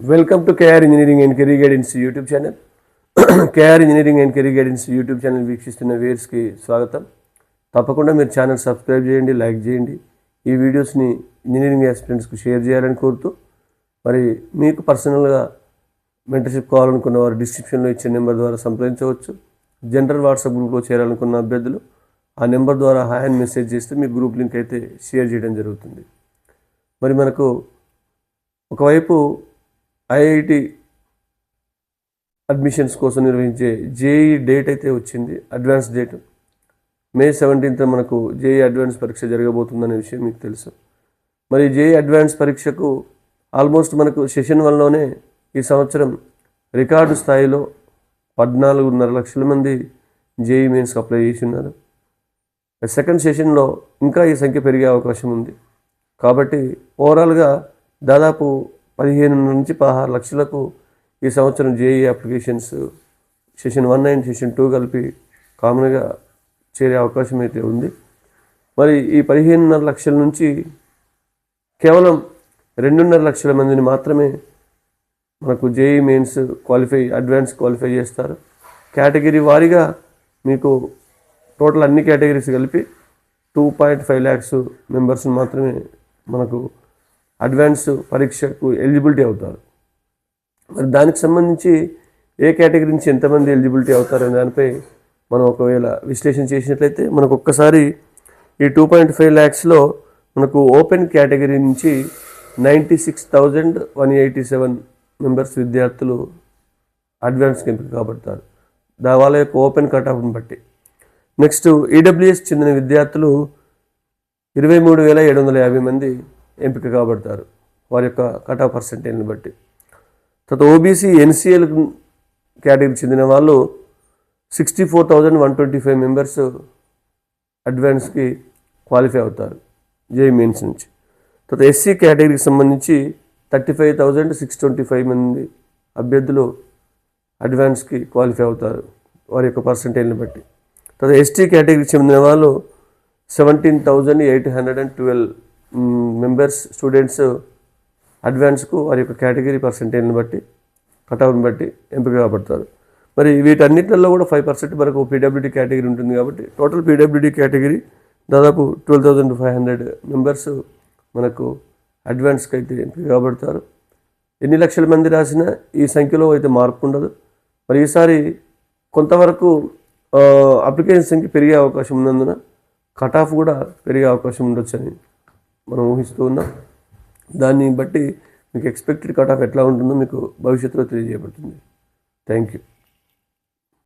Welcome to KR engineering and career guidance YouTube channel KR engineering and career guidance YouTube channel వీక్షిస్తున్న వ్యూయర్స్కి స్వాగతం. తప్పకుండా మీరు channel subscribe చేయండి లైక్ చేయండి. ఈ వీడియోస్ని ఇంజనీరింగ్ ఎక్స్పీరియన్స్కి షేర్ చేయాలని కోరుతూ మరి మీకు పర్సనల్గా మెంటర్షిప్ కావాలనుకున్న వారు డిస్క్రిప్షన్లో ఇచ్చే నెంబర్ ద్వారా సంప్రదించవచ్చు. జనరల్ వాట్సాప్ గ్రూప్లో చేరాలనుకున్న అభ్యర్థులు ఆ నెంబర్ ద్వారా హాయ్ అని మెసేజ్ చేస్తే మీ గ్రూప్ లింక్ అయితే షేర్ చేయడం జరుగుతుంది. మరి మనకు ఒకవైపు ఐఐటి అడ్మిషన్స్ కోసం నిర్వహించే జేఈ డేట్ అయితే వచ్చింది అడ్వాన్స్ డేట్. మే సెవెంటీన్త్ మనకు జేఈ అడ్వాన్స్ పరీక్ష జరగబోతుందనే విషయం మీకు తెలుసు. మరి జేఈ అడ్వాన్స్ పరీక్షకు ఆల్మోస్ట్ మనకు సెషన్ వన్లోనే ఈ సంవత్సరం రికార్డు స్థాయిలో పద్నాలుగున్నర లక్షల మంది జేఈ మెయిన్స్కి అప్లై చేసి ఉన్నారు. సెకండ్ సెషన్లో ఇంకా ఈ సంఖ్య పెరిగే అవకాశం ఉంది. కాబట్టి ఓవరాల్గా దాదాపు పదిహేను నుంచి పదహారు లక్షలకు ఈ సంవత్సరం JEE applications session one and session two కలిపి కామన్గా చేరే అవకాశం అయితే ఉంది. మరి ఈ పదిహేనున్నర లక్షల నుంచి కేవలం రెండున్నర లక్షల మందిని మాత్రమే మనకు JEE mains qualify advance qualify చేస్తారు. కేటగిరీ వారీగా మీకు టోటల్ అన్ని కేటగిరీస్ కలిపి two point five lakhs members మాత్రమే మనకు అడ్వాన్స్ పరీక్షకు ఎలిజిబిలిటీ అవుతారు. మరి దానికి సంబంధించి ఏ కేటగిరీ నుంచి ఎంతమంది ఎలిజిబిలిటీ అవుతారనే దానిపై మనం ఒకవేళ విశ్లేషణ చేసినట్లయితే మనకు ఒక్కసారి ఈ టూ పాయింట్ ఫైవ్ ల్యాక్స్లో మనకు ఓపెన్ కేటగిరీ నుంచి ninety six thousand one eighty seven members విద్యార్థులు అడ్వాన్స్కి ఎంపిక కాబడతారు. దా వాళ్ళ యొక్క ఓపెన్ కట్ ఆఫ్ని బట్టి. నెక్స్ట్ ఈడబ్ల్యూఎస్ చెందిన విద్యార్థులు ఇరవై మూడు వేల ఏడు వందల యాభై మంది ఎంపిక కాబడతారు. వారి యొక్క కట్ ఆఫ్ పర్సెంటేజ్ని బట్టి. తర్వాత ఓబీసీ ఎన్సీఎల్ కేటగిరీ చెందిన వాళ్ళు sixty four thousand one twenty five members అడ్వాన్స్కి qualify అవుతారు జేఈ మెయిన్స్ నుంచి. తర్వాత ఎస్సీ కేటగిరీకి సంబంధించి thirty five thousand six twenty five మంది అభ్యర్థులు అడ్వాన్స్కి క్వాలిఫై అవుతారు వారి యొక్క పర్సంటేజ్ని బట్టి. తర్వాత ఎస్టీ కేటగిరీకి చెందిన వాళ్ళు seventeen thousand eight hundred and twelve members students అడ్వాన్స్కు వారి యొక్క కేటగిరీ పర్సంటేజ్ని బట్టి కటాఫ్ని బట్టి ఎంపిక కాబడతారు మరి వీటన్నిటిలో కూడా ఫైవ్ పర్సెంట్ వరకు పీడబ్ల్యూడీ కేటగిరీ ఉంటుంది కాబట్టి టోటల్ పీడబ్ల్యూడీ కేటగిరీ దాదాపు twelve thousand five hundred members మనకు అడ్వాన్స్కి అయితే ఎంపిక కాబడతారు ఎన్ని లక్షల మంది రాసినా ఈ సంఖ్యలో అయితే మార్పు ఉండదు. మరి ఈసారి కొంతవరకు అప్లికేషన్ సంఖ్య పెరిగే అవకాశం ఉన్నందున కట్ ఆఫ్ కూడా పెరిగే అవకాశం ఉండొచ్చని మనం ఊహిస్తూ ఉన్నాం. దాన్ని బట్టి మీకు ఎక్స్పెక్టెడ్ కట్ ఆఫ్ ఎట్లా ఉంటుందో మీకు భవిష్యత్తులో తెలియజేయబడుతుంది. Thank you